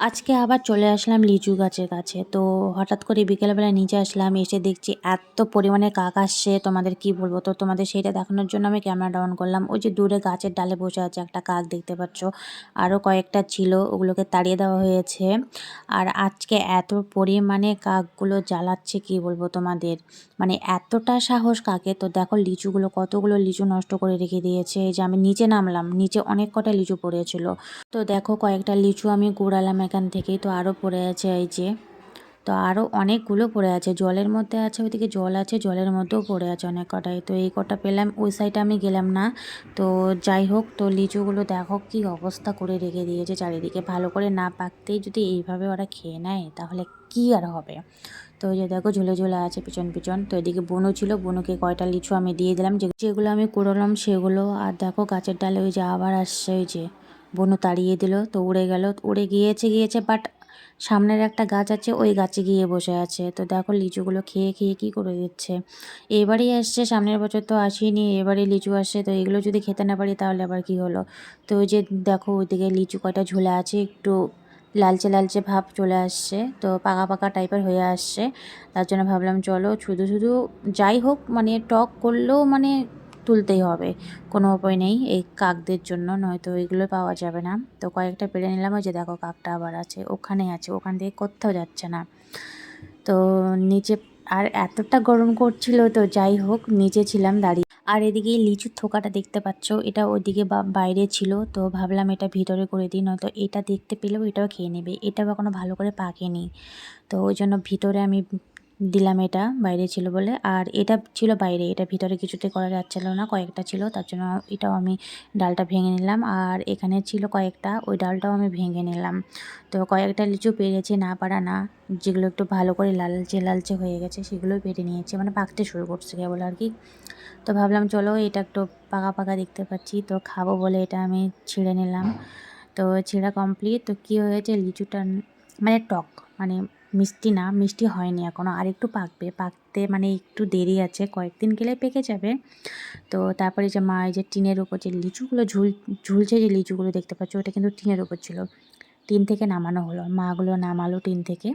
আজকে আবার চলে আসলাম লিচু গাছের কাছে। তো হঠাৎ করে বিকেলবেলা নিচে আসলাম, এসে দেখছি এত পরিমাণে কাক আসছে। তোমাদের কি বলব? তো তোমাদের সেইটা দেখানোর জন্য আমি ক্যামেরাটা অন করলাম। ওই যে দূরে গাছের ডালে বসে আছে একটা কাক দেখতে পাচ্ছ। আরও কয়েকটা ছিল, ওগুলোকে তাড়িয়ে দেওয়া হয়েছে। আর আজকে এত পরিমাণে কাকগুলো জ্বালাচ্ছে, কি বলব তোমাদের? মানে এতটা সাহস কাকে? তো দেখো লিচুগুলো কতগুলো লিচু নষ্ট করে রেখে দিয়েছে। যে আমি নিচে নামলাম, নিচে অনেক কটা লিচু পড়েছিল। তো দেখো কয়েকটা লিচু আমি কুড়ালাম এখান থেকেই তো আরও পড়ে আছে এই যে। তো আরও অনেকগুলো পড়ে আছে। জলের মধ্যে আছে, ওইদিকে জল আছে, জলের মধ্যেও পড়ে আছে অনেক কটাই। তো এই কটা পেলাম, ওই সাইডে আমি গেলাম না। তো যাই হোক, তো লিচুগুলো দেখো কি অবস্থা করে রেখে দিয়েছে চারিদিকে। ভালো করে না পাকতেই যদি এইভাবে ওরা খেয়ে নেয়, তাহলে কি আর হবে? তো ওই যে দেখো ঝুলে ঝুলে আছে পিছন পিছন। তো এদিকে বনু ছিল, বনুকে কয়টা লিচু আমি দিয়ে দিলাম। যেগুলো আমি কুড়োলাম সেগুলো, আর দেখো গাছের ডালে ওই যে আবার আসছে ওই যে। বনু তাড়িয়ে দিল, তো উড়ে গেল, উড়ে গিয়েছে গিয়েছে বাট সামনের একটা গাছ আছে, ওই গাছে গিয়ে বসে আছে। তো দেখো লিচুগুলো খেয়ে খেয়ে কী করে দিচ্ছে। এবারই আসছে, সামনের বছর তো আসিনি, এবারে লিচু আসছে, তো এগুলো যদি খেতে না পারি তাহলে আবার কি হলো? তো ওই যে দেখো ওইদিকে লিচু কয়টা ঝুলে আছে, একটু লালচে লালচে ভাব চলে আসছে, তো পাকা পাকা টাইপের হয়ে আসছে। তার জন্য ভাবলাম চলো, শুধু শুধু যাই হোক মানে টক করলেও মানে তুলতেই হবে। কোনো উপায় নেই, এই কাকদের জন্য নয়তো এগুলো পাওয়া যাবে না। তো কয়েকটা পেরে নিলাম, ওই যে দেখো কাকটা আবার আছে ওখানে আছে, ওখান থেকে কোথাও যাচ্ছে না। তো নিচে, আর এতটা গরম করছিল তো যাই হোক, নিচে ছিলাম দাঁড়িয়ে। আর এদিকে লিচুর থোকাটা দেখতে পাচ্ছ, এটা ওইদিকে বাইরে ছিল, তো ভাবলাম এটা ভিতরে করে দিই, নয়তো এটা দেখতে পেলেও এটাও খেয়ে নেবে এটাও এখনও ভালো করে পাকেনি। তো ওই জন্য ভিতরে আমি দিলাম এটা, বাইরে ছিল বলে। আর এটা ছিল বাইরে, এটা ভিতরে কিছুতে করা যাচ্ছিল না, কয়েকটা ছিল, তার জন্য এটাও আমি ডালটা ভেঙে নিলাম। আর এখানে ছিল কয়েকটা, ওই ডালটাও আমি ভেঙে নিলাম। তো কয়েকটা লিচু পেরেছি, না পারা না, যেগুলো একটু ভালো করে লালচে লালচে হয়ে গেছে, সেগুলোই পেরে নিয়েছি মানে পাকতে শুরু করছে কেবল আর কি। তো ভাবলাম, চলো এটা একটু পাকা পাকা দেখতে পাচ্ছি, তো খাব বলে এটা আমি ছিঁড়ে নিলাম। তো ছিঁড়া কমপ্লিট তো কী হয়েছে, লিচুটা মানে টক মানে মিষ্টি না, মিষ্টি হয়নি এখনও আর একটু পাকবে, পাকতে মানে একটু দেরি আছে, কয়েকদিন গেলে পেকে যাবে। তো তারপরে যে মা, এই যে টিনের উপর যে লিচুগুলো ঝুল, ঝুলছে যে লিচুগুলো দেখতে পাচ্ছ, ওটা কিন্তু টিনের উপর ছিল। টিন থেকে নামানো হলো, মাগুলো নামালো টিন থেকে,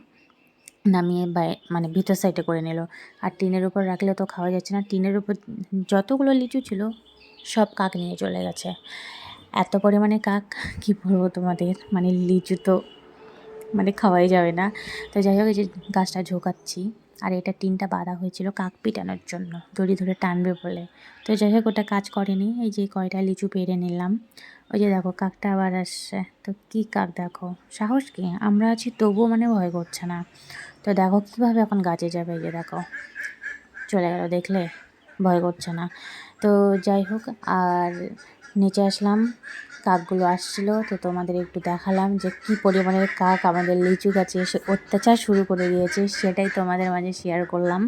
নামিয়ে মানে ভিতর সাইডে করে নিল। আর টিনের উপর রাখলে তো খাওয়া যাচ্ছে না, টিনের উপর যতগুলো লিচু ছিল, সব কাক নিয়ে চলে গেছে। এত পরিমাণে কাক, কী বলব তোমাদের? মানে লিচু তো মানে খাওয়াই যাবে না। তো যাই হোক, এই যে গাছটা ঝোঁকাচ্ছি। আর এটা টিনটা বাঁধা হয়েছিল কাক পিটানোর জন্য। দড়ি ধরে টানবে বলে। তো যাই হোক, ওটা কাজ করেনি। এই যে কয়টা লিচু পেরে নিলাম। ওই যে দেখো, কাকটা আবার আসছে। তো কী কাক দেখো? সাহস কি? আমরা আছি, তবুও মানে ভয় করছে না। তো দেখো, কীভাবে এখন গাছে যাবে এই যে দেখো। চলে গেল দেখলে? ভয় করছে না। তো যাই হোক, আর নিচে আসলাম, কাকগুলো আসছিল, তো তোমাদের একটু দেখালাম যে কি পরিমাণের কাক আমাদের লিচু গাছে এসে অত্যাচার শুরু করে দিয়েছে, সেটাই তোমাদের মাঝে শেয়ার করলাম।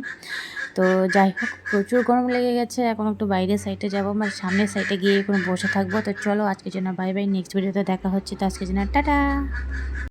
তো যাই হোক, প্রচুর গরম লেগে গেছে, এখন একটু বাইরের সাইডে যাব মানে সামনের সাইডে গিয়ে কোনো বসে থাকব, তো চলো আজকের জন্য বাই বাই নেক্সট ভিডিওতে দেখা হচ্ছে, তো আজকের জন্য টাটা।